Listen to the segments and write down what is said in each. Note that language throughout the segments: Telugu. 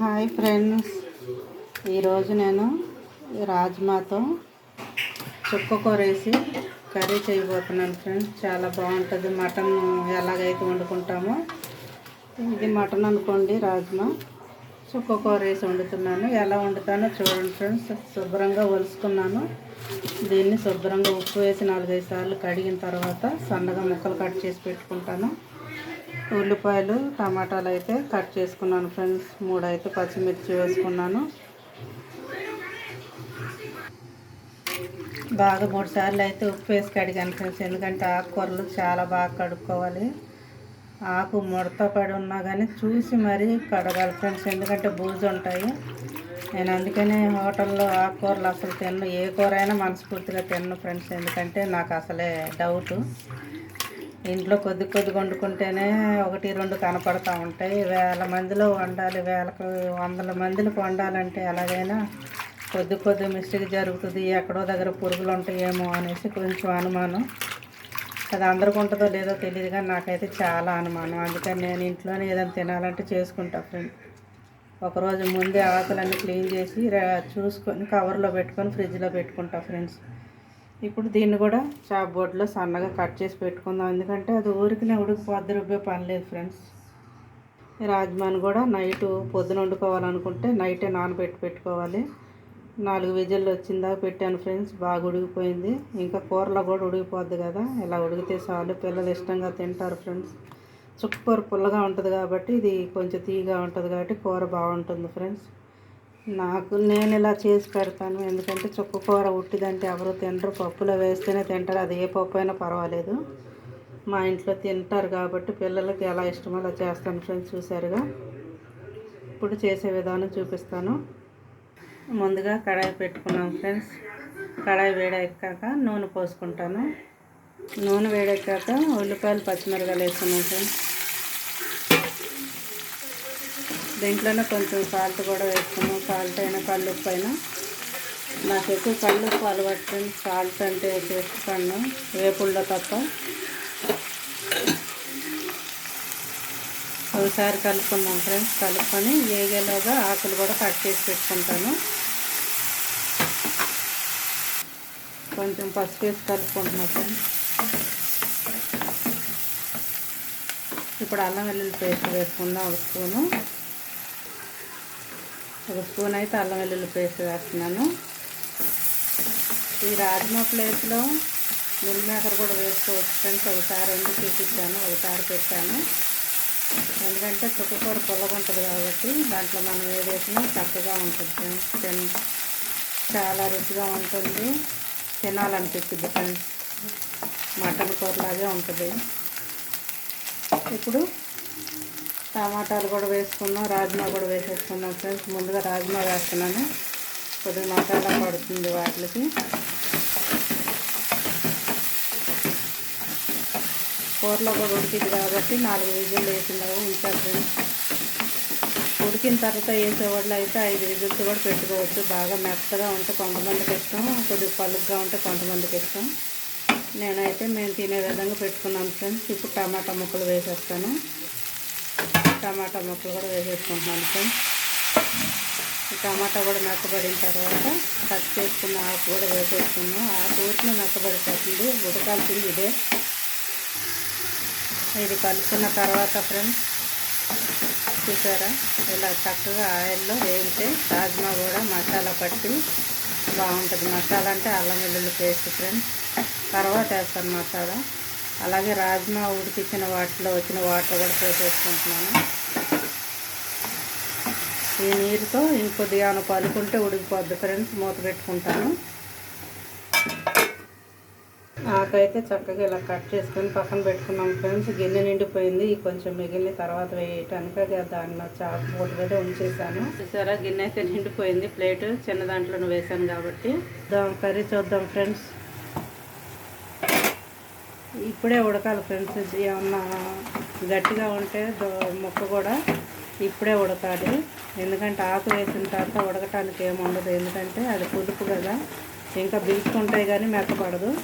Hi friends. ఈరోజు నేను రాజ్మాతో చుక్క కర్రీ చేయబోతున్నాను ఫ్రెండ్స్. చాలా బాగుంటుంది. మటన్ ఎలాగైతే వండుకుంటామో ఇది మటన్ అనుకోండి రాజ్మా. చుక్క కూర వేసి వండుతున్నాను. ఎలా వండుతానో చూడండి ఫ్రెండ్స్. శుభ్రంగా ఒలుసుకున్నాను. దీన్ని శుభ్రంగా ఉప్పు వేసి నాలుగైదు సార్లు కడిగిన తర్వాత సన్నగా ముక్కలు కట్ చేసి పెట్టుకుంటాను. ఉల్లిపాయలు టమాటాలు అయితే కట్ చేసుకున్నాను ఫ్రెండ్స్. మూడు అయితే పచ్చిమిర్చి వేసుకున్నాను. బాగా మూడు సార్లు అయితే ఉప్పు వేసి కడిగాను ఫ్రెండ్స్. ఎందుకంటే ఆకుకూరలు చాలా బాగా కడుక్కోవాలి. ఆకు ముడత పడి ఉన్నా కానీ చూసి మరీ కడగాలి ఫ్రెండ్స్. ఎందుకంటే బూజు ఉంటాయి. నేను అందుకనే హోటల్లో ఆకుకూరలు అసలు తిన్ను. ఏ కూర అయినా మనస్ఫూర్తిగా తిన్ను ఫ్రెండ్స్. ఎందుకంటే నాకు అసలే డౌటు. ఇంట్లో కొద్ది కొద్ది వండుకుంటేనే ఒకటి రెండు కనపడతా ఉంటాయి. వేల మందిలో వండాలి వేలకు వందల మందిలకు వండాలంటే ఎలాగైనా కొద్ది కొద్ది మిస్టేక్ జరుగుతుంది. ఎక్కడో దగ్గర పురుగులు ఉంటాయేమో అనేసి కొంచెం అనుమానం. అది అందరికి ఉంటుందో లేదో తెలియదు కానీ నాకైతే చాలా అనుమానం. అందుకని నేను ఇంట్లోనే ఏదైనా తినాలంటే చేసుకుంటా ఫ్రెండ్ ఒకరోజు ముందే ఆకులన్నీ క్లీన్ చేసి చూసుకొని కవర్లో పెట్టుకొని ఫ్రిడ్జ్లో పెట్టుకుంటా ఫ్రెండ్స్ ఇప్పుడు దీన్ని కూడా చాప్ బోర్డ్లో సన్నగా కట్ చేసి పెట్టుకుందాం. ఎందుకంటే అది ఊరికినే ఉడికిపోద్ది రుబ్బే పని లేదు ఫ్రెండ్స్. రాజ్మాని కూడా నైట్ పొద్దున వండుకోవాలనుకుంటే నైటే నానబెట్టి పెట్టుకోవాలి. నాలుగు విజిల్లు వచ్చిందాక పెట్టాను ఫ్రెండ్స్. బాగా ఉడికిపోయింది. ఇంకా కూరలో కూడా ఉడికిపోద్ది కదా. ఇలా ఉడికితే చాలు. పిల్లలు ఇష్టంగా తింటారు ఫ్రెండ్స్. చుక్కకూర పుల్లగా ఉంటుంది కాబట్టి ఇది కొంచెం తీగా ఉంటుంది కాబట్టి కూర బాగుంటుంది ఫ్రెండ్స్. నాకు నేను ఇలా చేసి పెడతాను. ఎందుకంటే చుక్క కూర ఉట్టిదంటే ఎవరు తినరు. పప్పులో వేస్తేనే తింటారు. అది ఏ పప్పు అయినా పర్వాలేదు. మా ఇంట్లో తింటారు కాబట్టి పిల్లలకి ఎలా ఇష్టమో అలా చేస్తాను ఫ్రెండ్స్ చూసారుగా ఇప్పుడు చేసే విధానం చూపిస్తాను. ముందుగా కడాయి పెట్టుకున్నాం ఫ్రెండ్స్. కడాయి వేడెక్కాక నూనె పోసుకుంటాను. నూనె వేడెక్కాక ఉల్లిపాయలు పచ్చిమిరకాయలు వేసుకున్నాం ఫ్రెండ్స్. దీంట్లోనే కొంచెం సాల్ట్ కూడా వేసుకున్నాం. సాల్ట్ అయినా కల్లుప్పు అయినా. నాకు ఎక్కువ కల్లుప్పు అలవాటు సాల్ట్ అంటే చేసుకోండి వేపుల్లో తప్ప. ఒకసారి కలుపుకున్నాం ఫ్రెండ్స్ కలుపుకొని వేగేలోగా ఆకులు కూడా కట్ చేసి పెట్టుకుంటాను. కొంచెం పసుపు వేసి కలుపుకుంటున్నాను ఫ్రెండ్స్ ఇప్పుడు అల్లం వెల్లుల్లి పేస్ట్ వేసుకుందాం ఒక స్పూను. ఒక స్పూన్ అయితే అల్లం వెల్లుల్లి పేస్ట్ వేస్తున్నాను. ఈ రాజ్మా ప్లేస్లో మిల్ మేకర్ కూడా వేసుకోవచ్చు ఫ్రెండ్స్. ఒకసారి ఎందుకు చూపించాను ఒకసారి పెట్టాను. ఎందుకంటే చుక్కకూర పుల్లగా ఉంటుంది కాబట్టి దాంట్లో మనం ఏదేసినా చక్కగా ఉంటుంది ఫ్రెండ్స్ చాలా రుచిగా ఉంటుంది. తినాలనిపిస్తుంది ఫ్రెండ్స్. మటన్ కూరలాగే ఉంటుంది. ఇప్పుడు టమాటాలు కూడా వేసుకున్నాం రాజ్మా కూడా వేసేసుకున్నాం ఫ్రెండ్స్. ముందుగా రాజ్మా వేస్తున్నాను. కొద్దిగా మసాలా పడుతుంది వాటికి. కూరలో కూడా ఉడికింది కాబట్టి నాలుగు విజిల్లు వేసినావు ఇంకా ఫ్రెండ్స్. ఉడికిన తర్వాత వేసేవాళ్ళు అయితే ఐదు విజిల్స్ కూడా పెట్టుకోవచ్చు. బాగా మెత్తగా ఉంటే కొంతమందికి ఇష్టం కొద్దిగా పలుగ్గా ఉంటే కొంతమందికి ఇష్టం. నేనైతే మేము తినే విధంగా పెట్టుకున్నాను ఫ్రెండ్స్. ఇప్పుడు టమాటా ముక్కలు వేసేస్తాను. టమాటా ముక్కలు కూడా వేసేసుకుంటున్నాను ఫ్రెండ్స్. టమాటా కూడా మెత్తబడిన తర్వాత కట్ చేసుకున్న ఆకు కూడా వేసేసుకున్నాం ఆకు ఊరికి మెత్తబడిపోతుంది. ఉడకాల్సింది ఇదే. ఇది కలుపుకున్న తర్వాత ఫ్రెండ్స్ చూసారా? ఇలా చక్కగా ఆయిల్లో వేగితే రాజ్మా కూడా మసాలా పట్టి బాగుంటుంది. మసాలా అంటే అల్లం వెల్లుల్లి పేస్ట్ ఫ్రెండ్స్. తర్వాత వేస్తాను మసాలా. అలాగే రాజ్మా ఉడికించిన వాటిలో వచ్చిన వాటర్ కూడా పోసేసుకుంటున్నాను. ఈ నీరుతో ఇంకొద్దిగా పలుకుంటే ఉడికిపోద్ది ఫ్రెండ్స్ మూత పెట్టుకుంటాను. ఆకైతే చక్కగా ఇలా కట్ చేసుకొని పక్కన పెట్టుకున్నాం ఫ్రెండ్స్ గిన్నె నిండిపోయింది. కొంచెం మిగిలిన తర్వాత వేయటానికి అది దాన్ని చాకు మూట మీద ఉంచేసాను చూసారా గిన్నె అయితే నిండిపోయింది. ప్లేట్ చిన్న దాంట్లో వేసాను కాబట్టి. దాని కర్రీ చూద్దాం ఫ్రెండ్స్. ఇప్పుడే ఉడకాలి ఫ్రెండ్స్. ఏమన్నా గట్టిగా ఉంటే ముక్క కూడా ఇప్పుడే ఉడకాలి. ఎందుకంటే ఆకు వేసిన తర్వాత ఉడకటానికి ఏమి ఉండదు. ఎందుకంటే అది పులుపు కదా. ఇంకా బిగుసుకుంటాయి కానీ మెత్తపడదు.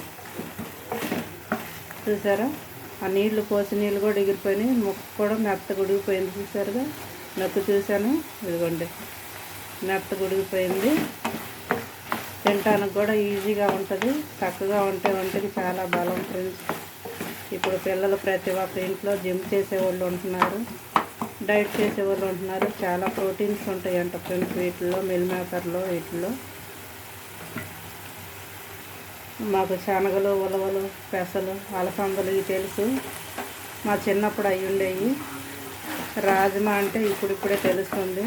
చూసారా? ఆ నీళ్ళు పోసి నీళ్ళు కూడా ఎగిరిపోయినాయి. ముక్క కూడా మెత్త గుడిగిపోయింది చూసారుగా? నొక్కు చూశాను. ఇదిగోండి. మెత్త గుడిగిపోయింది. తింటానికి కూడా ఈజీగా ఉంటుంది చక్కగా ఉంటే ఒంటికి చాలా బలం ఫ్రెండ్స్. ఇప్పుడు పిల్లలు ప్రతి ఒక్క ఇంట్లో జిమ్ చేసేవాళ్ళు ఉంటున్నారు డైట్ చేసేవాళ్ళు ఉంటున్నారు చాలా ప్రోటీన్స్ ఉంటాయి అంట ఫ్రెండ్స్ వీటిల్లో మిల్ మేకర్లో వీటిల్లో. మాకు శనగలు ఉలవలు పెసలు అలసందలు ఇవి తెలుసు. మా చిన్నప్పుడు అవి ఉండేవి రాజమా అంటే ఇప్పుడు ఇప్పుడే తెలుస్తుంది.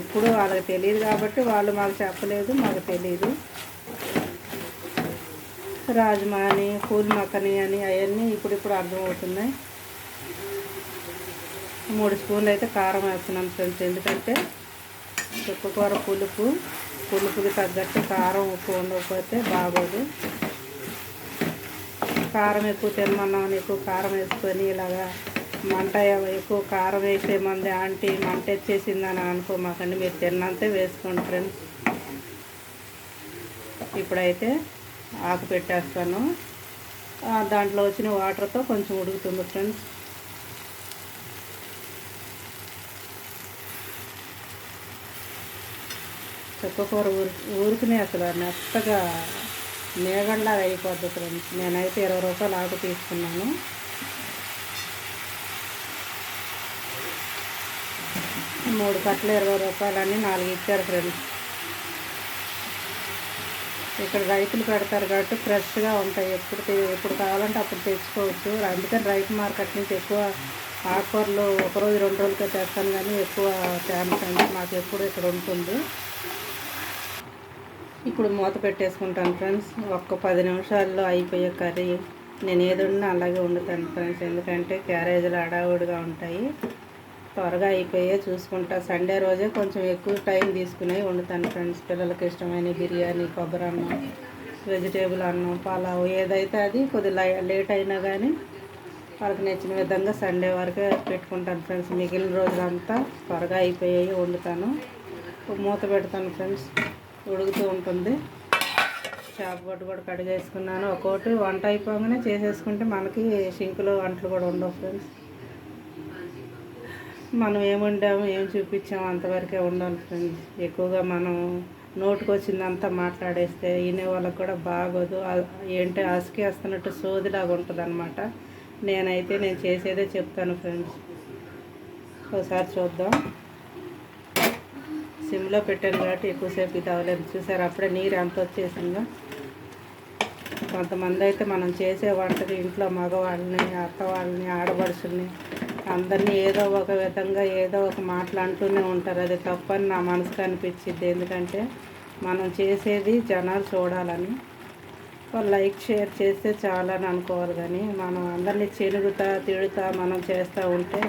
ఎప్పుడు వాళ్ళకి తెలియదు కాబట్టి వాళ్ళు మాకు చెప్పలేదు మాకు తెలియదు రాజమా అని పూల్ మక్కని అని అవన్నీ ఇప్పుడు ఇప్పుడు అర్థమవుతున్నాయి. మూడు స్పూన్లు అయితే కారం వేస్తున్నాం ఫ్రెండ్స్. ఎందుకంటే చుక్కకూర పులుపు పులుపుకి తగ్గట్టు కారం ఉప్పు ఉండకపోతే బాగోదు. కారం ఎక్కువ తినమన్నామని ఎక్కువ కారం వేసుకొని ఇలాగా మంట ఎక్కువ కారం వేసే మంది ఆంటీ మంట వచ్చేసిందని అనుకోమాకండి మీరు తిన్నంతే వేసుకోండి ఫ్రెండ్స్ ఇప్పుడైతే ఆకు పెట్టేస్తాను. దాంట్లో వచ్చిన వాటర్తో కొంచెం ఉడుకుతుంది ఫ్రెండ్స్. చుక్కకూర ఊరు ఊరికినే అసలు మెత్తగా మేగంలాగా అయిపోద్ది ఫ్రెండ్స్. నేనైతే ఇరవై రూపాయలు ఆకు తీసుకున్నాను. మూడు కట్టలు ఇరవై రూపాయలని నాలుగు ఇచ్చారు ఫ్రెండ్స్. ఇక్కడ రైతులు పెడతారు కాబట్టి ఫ్రెష్గా ఉంటాయి. ఎప్పుడు ఎప్పుడు కావాలంటే అప్పుడు తెచ్చుకోవచ్చు. అందుకని రైతు మార్కెట్ నుంచి ఎక్కువ ఆకుకూరలు ఒకరోజు రెండు రోజులకే తెస్తాను కానీ ఎక్కువ తేమ మాకు ఎప్పుడు ఇక్కడ ఉంటుంది. ఇప్పుడు మూత పెట్టేసుకుంటాను ఫ్రెండ్స్. ఒక్క పది నిమిషాల్లో అయిపోయే కర్రీ. నేను ఏదున్నా అలాగే వండుతాను ఫ్రెండ్స్. ఎందుకంటే క్యారేజీలు అడావుడిగా ఉంటాయి. త్వరగా అయిపోయే చూసుకుంటా. సండే రోజే కొంచెం ఎక్కువ టైం తీసుకునే వండుతాను ఫ్రెండ్స్. పిల్లలకి ఇష్టమైన బిర్యానీ కొబ్బరి అన్నం వెజిటేబుల్ అన్నం పలావ్ ఏదైతే అది కొద్దిగా లేట్ అయినా కానీ వాళ్ళకి నచ్చిన విధంగా సండే వరకే పెట్టుకుంటాను ఫ్రెండ్స్. మిగిలిన రోజులంతా త్వరగా అయిపోయాయి వండుతాను. మూత పెడతాను ఫ్రెండ్స్. ఉడుకుతూ ఉంటుంది. చేప బొట్టు కూడా కడిగేసుకున్నాను. ఒక్కోటి వంట అయిపోగానే చేసేసుకుంటే మనకి సింకులో వంటలు కూడా ఉండవు ఫ్రెండ్స్. మనం ఏముండాము ఏం చూపించాము అంతవరకే ఉండాలి ఫ్రెండ్స్ ఎక్కువగా మనం నోటుకు వచ్చిందంతా మాట్లాడేస్తే వినే వాళ్ళకి కూడా బాగోదు. ఏంటి అసికి వేస్తున్నట్టు సోదిలాగా ఉంటుంది అనమాట నేనైతే నేను చేసేదే చెప్తాను ఫ్రెండ్స్ ఒకసారి చూద్దాం. సిమ్లో పెట్టాను కాబట్టి ఎక్కువసేపు ఇది అవ్వలేదు. చూసారు? అప్పుడే నీరు ఎంత వచ్చేసిందో. కొంతమంది అయితే మనం చేసే వంటలు ఇంట్లో మగవాళ్ళని అత్త వాళ్ళని ఆడపడుచుల్ని అందరినీ ఏదో ఒక విధంగా ఏదో ఒక మాటలు అంటూనే ఉంటారు. అది తప్పని నా మనసుకు అనిపించింది ఎందుకంటే మనం చేసేది జనాలు చూడాలని లైక్ షేర్ చేస్తే చాలని అనుకోవాలి కానీ మనం అందరినీ చెనుగుతా తిడుతా మనం చేస్తూ ఉంటే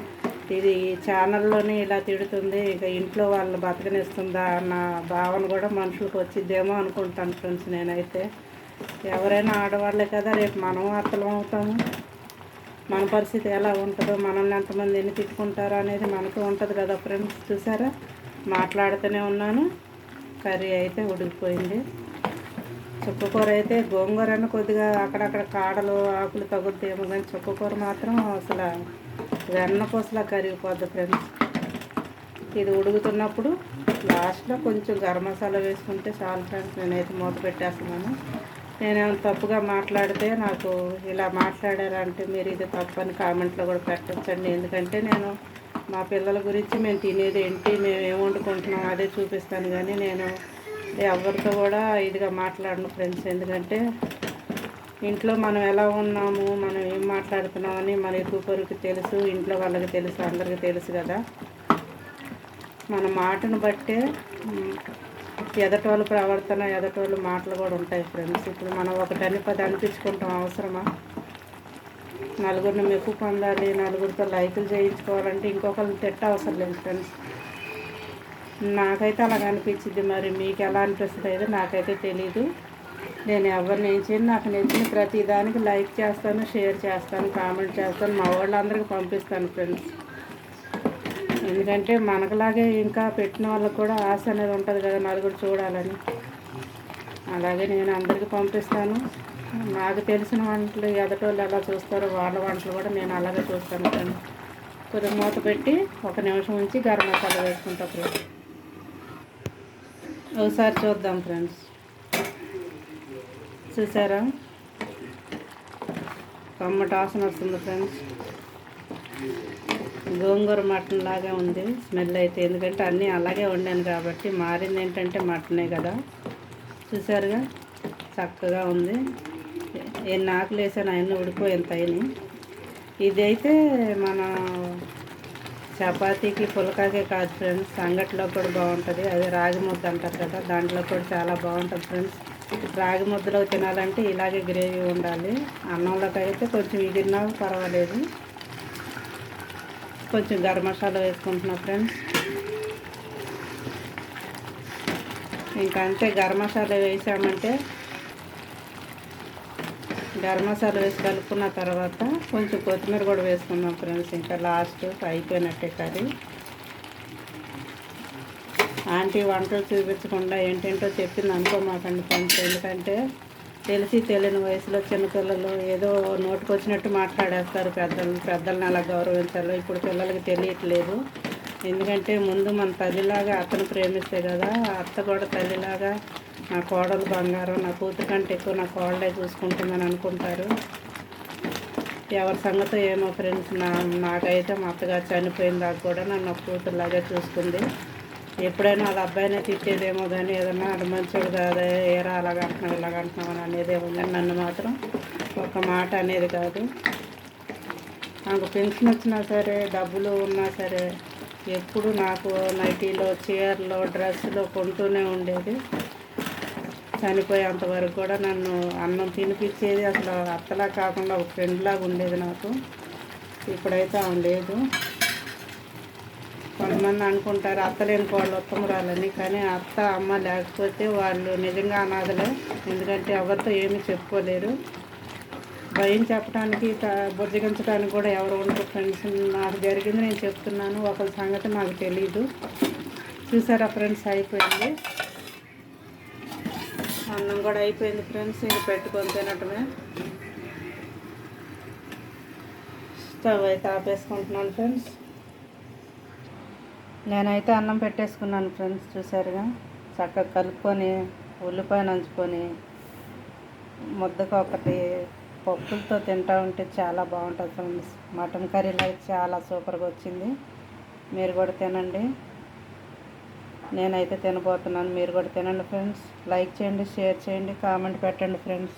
ఇది ఛానల్లోనే ఇలా తిడుతుంది. ఇక ఇంట్లో వాళ్ళు బతకనిస్తుందా అన్న భావన కూడా మనుషులకు వచ్చిద్దేమో అనుకుంటాను ఫ్రెండ్స్ నేనైతే. ఎవరైనా ఆడవాళ్ళే కదా రేపు మనం అర్థం అవుతాము. మన పరిస్థితి ఎలా ఉంటుందో మనల్ని ఎంతమంది ఎన్ని తిట్టుకుంటారో అనేది మనకు ఉంటుంది కదా ఫ్రెండ్స్ చూసారా? మాట్లాడుతూనే ఉన్నాను. కర్రీ అయితే ఉడికిపోయింది. చుక్కకూర అయితే గోంగూర కొద్దిగా అక్కడక్కడ కాడలు ఆకులు తగులుతాయేమో కానీ చుక్కకూర మాత్రం అసలు వెన్నపూసలా కరిగిపోద్ది ఫ్రెండ్స్ ఇది ఉడుకుతున్నప్పుడు లాస్ట్లో కొంచెం గరం మసాలా వేసుకుంటే చాలు ఫ్రెండ్స్ నేనైతే మూత పెట్టేస్తున్నాను. నేను తప్పుగా మాట్లాడితే నాకు ఇలా మాట్లాడారంటే మీరు ఇది తప్పు అని కామెంట్లో కూడా పెట్టచ్చండి. ఎందుకంటే నేను మా పిల్లల గురించి మేము తినేది ఏంటి మేము ఏం వండుకుంటున్నాం అదే చూపిస్తాను. కానీ నేను ఎవరితో కూడా ఇదిగా మాట్లాడను ఫ్రెండ్స్. ఎందుకంటే ఇంట్లో మనం ఎలా ఉన్నాము మనం ఏం మాట్లాడుతున్నామని మన ఎక్కువ పొరుగు తెలుసు ఇంట్లో వాళ్ళకి తెలుసు అందరికీ తెలుసు కదా. మన మాటను బట్టే ఎదటోళ్ళ ప్రవర్తన ఎదటోళ్ళ మాటలు కూడా ఉంటాయి ఫ్రెండ్స్ ఇప్పుడు మనం ఒకటని పది అనిపించుకుంటాం అవసరమా? నలుగురిని మెప్పు పొందాలి నలుగురితో లైకులు చేయించుకోవాలంటే ఇంకొకరిని తిట్ట అవసరం లేదు ఫ్రెండ్స్ నాకైతే అలాగ అనిపించింది మరి. మీకు ఎలా అనిపిస్తుంది అయితే నాకైతే తెలీదు. నేను ఎవరిని ఏం చేయను నాకు నచ్చిన ప్రతిదానికి లైక్ చేస్తాను షేర్ చేస్తాను కామెంట్ చేస్తాను మా వాళ్ళందరికీ పంపిస్తాను ఫ్రెండ్స్ ఎందుకంటే మనకులాగే ఇంకా పెట్టిన వాళ్ళకి కూడా ఆశ అనేది ఉంటుంది కదా నలుగురు చూడాలని. అలాగే నేను అందరికీ పంపిస్తాను. నాకు తెలిసిన వంటలు ఎదటోళ్ళు ఎలా చూస్తారో వాళ్ళ వంటలు కూడా నేను అలాగే చూస్తాను ఫ్రెండ్స్ కొద్దిగా మూత పెట్టి ఒక నిమిషం ఉంచి గరం మసాలా వేసుకుంటా ఫ్రెండ్స్ ఒకసారి చూద్దాం ఫ్రెండ్స్. చూసారా? కమ్మట వాసన వస్తుంది ఫ్రెండ్స్. గోంగూర మటన్ లాగా ఉంది. స్మెల్ అయితే ఎందుకంటే అన్నీ అలాగే వండాను కాబట్టి మారింది ఏంటంటే మటనే కదా. చూసారుగా? చక్కగా ఉంది. ఎన్ని ఆకులు వేసాను అవన్నీ ఉడిపోయి ఎంత అయినాయి. ఇది అయితే మన చపాతీకి పులకాకే కాదు ఫ్రెండ్స్ సంగట్లో కూడా బాగుంటుంది. అదే రాగి ముద్ద అంటారు కదా దాంట్లో కూడా చాలా బాగుంటుంది ఫ్రెండ్స్. రాగి ముద్దలో తినాలంటే ఇలాగే గ్రేవీ ఉండాలి. అన్నంలోకి అయితే కొంచెం ఇదిన్నా పర్వాలేదు. కొంచెం గరం మసాలా వేసుకుంటున్నా ఫ్రెండ్స్ ఇంకా అంతే గరం మసాలా వేసామంటే గరం మసాలా వేసి కలుపుకున్న తర్వాత కొంచెం కొత్తిమీర కూడా వేసుకుందాం ఫ్రెండ్స్ ఇంకా లాస్ట్ అయిపోయినట్టే కర్రీ. ఆంటీ వంటలు చూపించకుండా ఏంటేంటో చెప్పింది అనుకోమాకండి ఫ్రెండ్స్ ఎందుకంటే తెలిసి తెలియని వయసులో చిన్నపిల్లలు ఏదో నోటికి వచ్చినట్టు మాట్లాడేస్తారు పెద్దలు. పెద్దల్ని అలా గౌరవించాలో ఇప్పుడు పిల్లలకి తెలియట్లేదు. ఎందుకంటే ముందు మన తల్లిలాగా అతను ప్రేమిస్తే కదా అత్త కూడా తల్లిలాగా నా కోడలు బంగారం నా కూతురు కంటే ఎక్కువ నా కోడలే చూసుకుంటుందని అనుకుంటారు. ఎవరి సంగతో ఏమో ఫ్రెండ్స్ నా నాకైతే మా అత్తగారు చనిపోయిన దాకా కూడా నన్ను కూతురులాగా చూసుకుంది. ఎప్పుడైనా వాళ్ళ అబ్బాయినే తిట్టేదేమో కానీ ఏదన్నా అది మంచోడు కాదు ఏరా అలాగ అంటున్నావు ఇలాగ అంటున్నావు అని అనేదేమో కానీ నన్ను మాత్రం ఒక మాట అనేది కాదు. నాకు పెన్షన్ వచ్చినా సరే డబ్బులు ఉన్నా సరే ఎప్పుడు నాకు నైటీలో చీరలో డ్రెస్సులో కొంటూనే ఉండేది. చనిపోయేంత వరకు కూడా నన్ను అన్నం తినిపించేది అసలు అత్తలా కాకుండా ఒక ఫ్రెండ్లాగా ఉండేది నాకు. ఇప్పుడైతే ఆమె లేదు. కొంతమంది అనుకుంటారు అత్తలేని కోళ్ళు ఉత్తమరాలని. కానీ అత్త అమ్మ లేకపోతే వాళ్ళు నిజంగా అనాథలే. ఎందుకంటే ఎవరితో ఏమీ చెప్పుకోలేరు. భయం చెప్పడానికి బుజ్జగించడానికి కూడా ఎవరు ఉండరు ఫ్రెండ్స్. నాకు జరిగింది నేను చెప్తున్నాను. ఒకరి సంగతి నాకు తెలీదు. చూసారా ఫ్రెండ్స్ అయిపోయింది. అన్నం కూడా అయిపోయింది ఫ్రెండ్స్. ఇంక పెట్టుకొని తినటమే. స్టవ్ అయితే ఆపేసుకుంటున్నాను ఫ్రెండ్స్. నేనైతే అన్నం పెట్టేసుకున్నాను ఫ్రెండ్స్ చూసారుగా? చక్కగా కలుపుకొని ఉల్లిపాయ నంచుకొని ముద్దకు ఒకటి పప్పులతో తింటా ఉంటే చాలా బాగుంటుంది ఫ్రెండ్స్. మటన్ కర్రీలో అయితే చాలా సూపర్గా వచ్చింది. మీరు కూడా తినండి. నేనైతే తినబోతున్నాను. మీరు కూడా తినండి ఫ్రెండ్స్. లైక్ చేయండి షేర్ చేయండి కామెంట్ పెట్టండి ఫ్రెండ్స్.